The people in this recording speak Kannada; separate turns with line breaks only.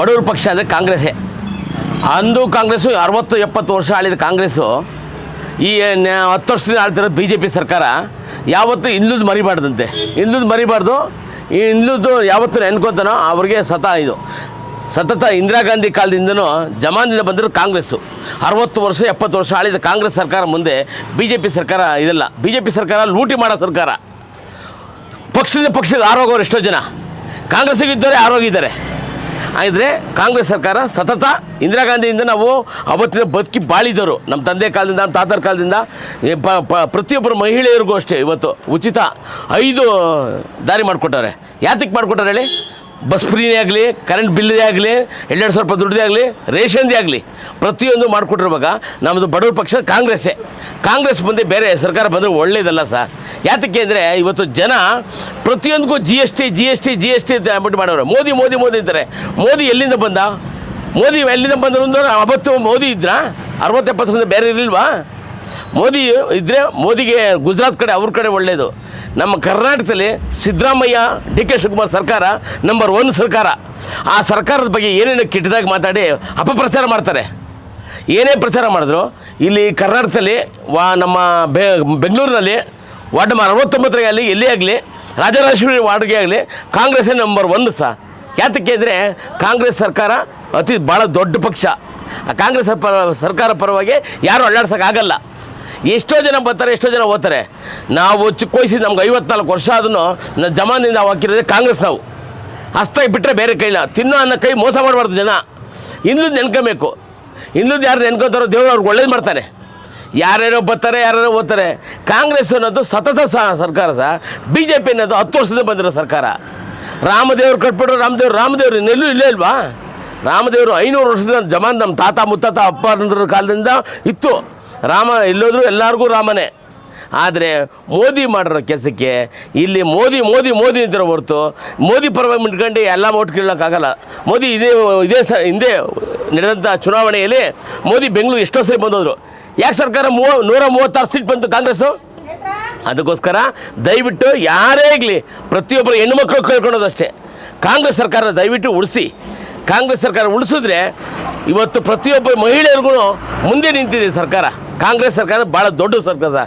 ಬಡವ್ರ ಪಕ್ಷ ಅಂದರೆ ಕಾಂಗ್ರೆಸ್ಸೇ. ಅಂದು ಕಾಂಗ್ರೆಸ್ಸು ಅರವತ್ತು ಎಪ್ಪತ್ತು ವರ್ಷ ಆಳಿದ ಕಾಂಗ್ರೆಸ್ಸು. ಈ ಹತ್ತು ವರ್ಷದಿಂದ ಆಳ್ತಿರೋದು ಬಿ ಜೆ ಪಿ ಸರ್ಕಾರ. ಯಾವತ್ತೂ ಹಿಂದುಳಿದು ಮರಿಬಾರ್ದಂತೆ. ಹಿಂದುಳಿದು ಮರಿಬಾರ್ದು. ಈ ಹಿಂದುಳಿದು ಯಾವತ್ತು ನೆನ್ಕೋತಾನೋ ಅವ್ರಿಗೆ ಸತ ಇದು. ಸತತ ಇಂದಿರಾ ಗಾಂಧಿ ಕಾಲದಿಂದನೂ ಜಮಾನಿಂದ ಬಂದಿರೋ ಕಾಂಗ್ರೆಸ್ಸು. ಅರವತ್ತು ವರ್ಷ, ಎಪ್ಪತ್ತು ವರ್ಷ ಆಳಿದ ಕಾಂಗ್ರೆಸ್ ಸರ್ಕಾರ ಮುಂದೆ ಬಿ ಜೆ ಪಿ ಸರ್ಕಾರ ಇದಲ್ಲ ಬಿ ಜೆ ಪಿ ಸರ್ಕಾರ ಲೂಟಿ ಮಾಡೋ ಸರ್ಕಾರ. ಪಕ್ಷದಿಂದ ಪಕ್ಷದ ಆರೋಗ್ಯವ್ರು ಎಷ್ಟೋ ಜನ. ಕಾಂಗ್ರೆಸ್ಸಿಗೆ ಇದ್ದವರೇ ಆರೋಗಿದ್ದಾರೆ. ಆದರೆ ಕಾಂಗ್ರೆಸ್ ಸರ್ಕಾರ ಸತತ ಇಂದಿರಾ ಗಾಂಧಿಯಿಂದ ನಾವು ಅವತ್ತಿನ ಬದುಕಿ ಬಾಳಿದವರು. ನಮ್ಮ ತಂದೆ ಕಾಲದಿಂದ ನಮ್ಮ ತಾತರ ಕಾಲದಿಂದ ಪ್ರತಿಯೊಬ್ಬರು ಮಹಿಳೆಯರಿಗೂ ಅಷ್ಟೇ ಇವತ್ತು ಉಚಿತ ಐದು ದಾರಿ ಮಾಡಿಕೊಟ್ಟವ್ರೆ. ಯಾತಕ್ಕೆ ಮಾಡಿಕೊಟ್ಟಾರೆ ಹೇಳಿ? ಬಸ್ ಫ್ರೀನೇ ಆಗಲಿ, ಕರೆಂಟ್ ಬಿಲ್ಲೇ ಆಗಲಿ ಎರಡೆರಡು ಸಾವಿರ ರೂಪಾಯಿ ದುಡ್ಡದೇ ಆಗಲಿ, ರೇಷನ್ದೇ ಆಗಲಿ, ಪ್ರತಿಯೊಂದು ಮಾಡಿಕೊಟ್ಟಿರುವಾಗ ನಮ್ಮದು ಬಡವರ ಪಕ್ಷ ಕಾಂಗ್ರೆಸ್ಸೇ. ಕಾಂಗ್ರೆಸ್ ಮುಂದೆ ಬೇರೆ ಸರ್ಕಾರ ಬಂದರೆ ಒಳ್ಳೇದಲ್ಲ ಸರ್. ಯಾತಕ್ಕೆ ಅಂದರೆ ಇವತ್ತು ಜನ ಪ್ರತಿಯೊಂದಕ್ಕೂ G S T G S T G S T ಅಂತ ಅಂದ್ಬಿಟ್ಟು ಮಾಡೋರು. ಮೋದಿ ಮೋದಿ ಮೋದಿ ಅಂತಾರೆ. ಮೋದಿ ಎಲ್ಲಿಂದ ಬಂದ? ಮೋದಿ ಎಲ್ಲಿಂದ ಬಂದರು ಅವತ್ತು ಮೋದಿ ಇದ್ರಾ? ಅರವತ್ತೆಪ್ಪತ್ತು ಬೇರೆ ಇರಲಿಲ್ವಾ? ಮೋದಿ ಇದ್ದರೆ ಮೋದಿಗೆ ಗುಜರಾತ್ ಕಡೆ, ಅವ್ರ ಕಡೆ ಒಳ್ಳೆಯದು ನಮ್ಮ ಕರ್ನಾಟಕದಲ್ಲಿ ಸಿದ್ದರಾಮಯ್ಯ ಡಿ ಕೆ ಶಿವಕುಮಾರ್ ಸರ್ಕಾರ ನಂಬರ್ ಒನ್ ಸರ್ಕಾರ. ಆ ಸರ್ಕಾರದ ಬಗ್ಗೆ ಏನೇನು ಕೆಟ್ಟದಾಗಿ ಮಾತಾಡಿ ಅಪಪ್ರಚಾರ ಮಾಡ್ತಾರೆ. ಏನೇ ಪ್ರಚಾರ ಮಾಡಿದ್ರು, ಇಲ್ಲಿ ಕರ್ನಾಟಕದಲ್ಲಿ ವಾ, ನಮ್ಮ ಬೆ, ಬೆಂಗಳೂರಿನಲ್ಲಿ ವಾರ್ಡ್ ನಂಬರ್ ಅರವತ್ತೊಂಬತ್ತರಿಗೆ ಆಗಲಿ, ಎಲ್ಲೇ ಆಗಲಿ, ರಾಜರಾಜೇಶ್ವರಿ ವಾರ್ಡ್ಗೆ ಆಗಲಿ ಕಾಂಗ್ರೆಸ್ಸೇ ನಂಬರ್ ಒನ್ ಸಹ ಯಾತಕ್ಕೆ ಅಂದರೆ, ಕಾಂಗ್ರೆಸ್ ಸರ್ಕಾರ ಅತಿ ಭಾಳ ದೊಡ್ಡ ಪಕ್ಷ. ಆ ಕಾಂಗ್ರೆಸ್ ಸರ್ಕಾರ ಪರವಾಗಿ ಯಾರೂ ಅಲ್ಲಾಡ್ಸೋಕ್ಕಾಗಲ್ಲ. ಎಷ್ಟೋ ಜನ ಬರ್ತಾರೆ, ಎಷ್ಟೋ ಜನ ಓದ್ತಾರೆ. ನಾವು ಚಿಕ್ಕ ವಯಸ್ಸಿಗೆ ನಮ್ಗೆ ಐವತ್ನಾಲ್ಕು ವರ್ಷ ಆದ್ರೂ ನ ಜಮಾನಿಂದ ನಾವು ಹಾಕಿರೋದೇ ಕಾಂಗ್ರೆಸ್ ನಾವು. ಹಸ್ತಾಗಿ ಬಿಟ್ಟರೆ ಬೇರೆ ಕೈಲ ತಿನ್ನೋ ಅನ್ನೋ ಕೈ ಮೋಸ ಮಾಡಬಾರ್ದು ಜನ. ಇನ್ನೊಂದು ನೆನ್ಕೋಬೇಕು. ಇನ್ನೊಂದು ಯಾರು ನೆನ್ಕೋತಾರೋ ದೇವರು ಅವ್ರಿಗೆ ಒಳ್ಳೇದು ಮಾಡ್ತಾರೆ. ಯಾರ್ಯಾರೋ ಬರ್ತಾರೆ, ಯಾರ್ಯಾರೋ ಓದ್ತಾರೆ. ಕಾಂಗ್ರೆಸ್ ಅನ್ನೋದು ಸತತ ಸರ್ಕಾರ ಸಹ ಬಿ ಜೆ ಪಿ ಅನ್ನೋದು ಹತ್ತು ವರ್ಷದಿಂದ ಬಂದಿರೋ ಸರ್ಕಾರ. ರಾಮದೇವ್ರು ಕಟ್ಬಿಟ್ರು, ರಾಮದೇವ್ರು ರಾಮದೇವ್ರು ಇನ್ನೆಲ್ಲೂ ಇಲ್ಲೇ ಇಲ್ವಾ? ರಾಮದೇವರು ಐನೂರು ವರ್ಷದಿಂದ ಜಮಾನ್ ನಮ್ಮ ತಾತ, ಮುತ್ತಾತ, ಅಪ್ಪ ಕಾಲದಿಂದ ಇತ್ತು. ರಾಮ ಎಲ್ಲೋದ್ರೂ ಎಲ್ಲರಿಗೂ ರಾಮನೇ. ಆದರೆ ಮೋದಿ ಮಾಡಿರೋ ಕೆಲಸಕ್ಕೆ ಇಲ್ಲಿ ಮೋದಿ ಮೋದಿ ಮೋದಿ ಇದ್ದರೆ ಹೊರತು ಮೋದಿ ಪರವಾಗಿ ಮಿಟ್ಕೊಂಡು ಎಲ್ಲ ಓಟ್ ಕೇಳೋಕ್ಕಾಗಲ್ಲ. ಮೋದಿ ಇದೇ ಇದೇ ಸ, ಹಿಂದೆ ನಡೆದಂಥ ಚುನಾವಣೆಯಲ್ಲಿ ಮೋದಿ ಬೆಂಗಳೂರು ಎಷ್ಟೋ ಸರಿ ಬಂದೋದ್ರು. ಯಾಕೆ ಸರ್ಕಾರ ಮೂವ, ನೂರ ಮೂವತ್ತಾರು ಸೀಟ್ ಬಂತು ಕಾಂಗ್ರೆಸ್ಸು? ಅದಕ್ಕೋಸ್ಕರ ದಯವಿಟ್ಟು ಯಾರೇ ಆಗಲಿ ಪ್ರತಿಯೊಬ್ಬರು ಹೆಣ್ಣುಮಕ್ಕಳು ಕೇಳ್ಕೊಳೋದು ಅಷ್ಟೇ ಕಾಂಗ್ರೆಸ್ ಸರ್ಕಾರ ದಯವಿಟ್ಟು ಉಳಿಸಿ. ಕಾಂಗ್ರೆಸ್ ಸರ್ಕಾರ ಉಳಿಸಿದ್ರೆ ಇವತ್ತು ಪ್ರತಿಯೊಬ್ಬ ಮಹಿಳೆಯರಿಗೂ ಮುಂದೆ ನಿಂತಿದೆ ಸರ್ಕಾರ. ಕಾಂಗ್ರೆಸ್ ಸರ್ಕಾರ ಭಾಳ ದೊಡ್ಡ ಸರ್ಕಾರ.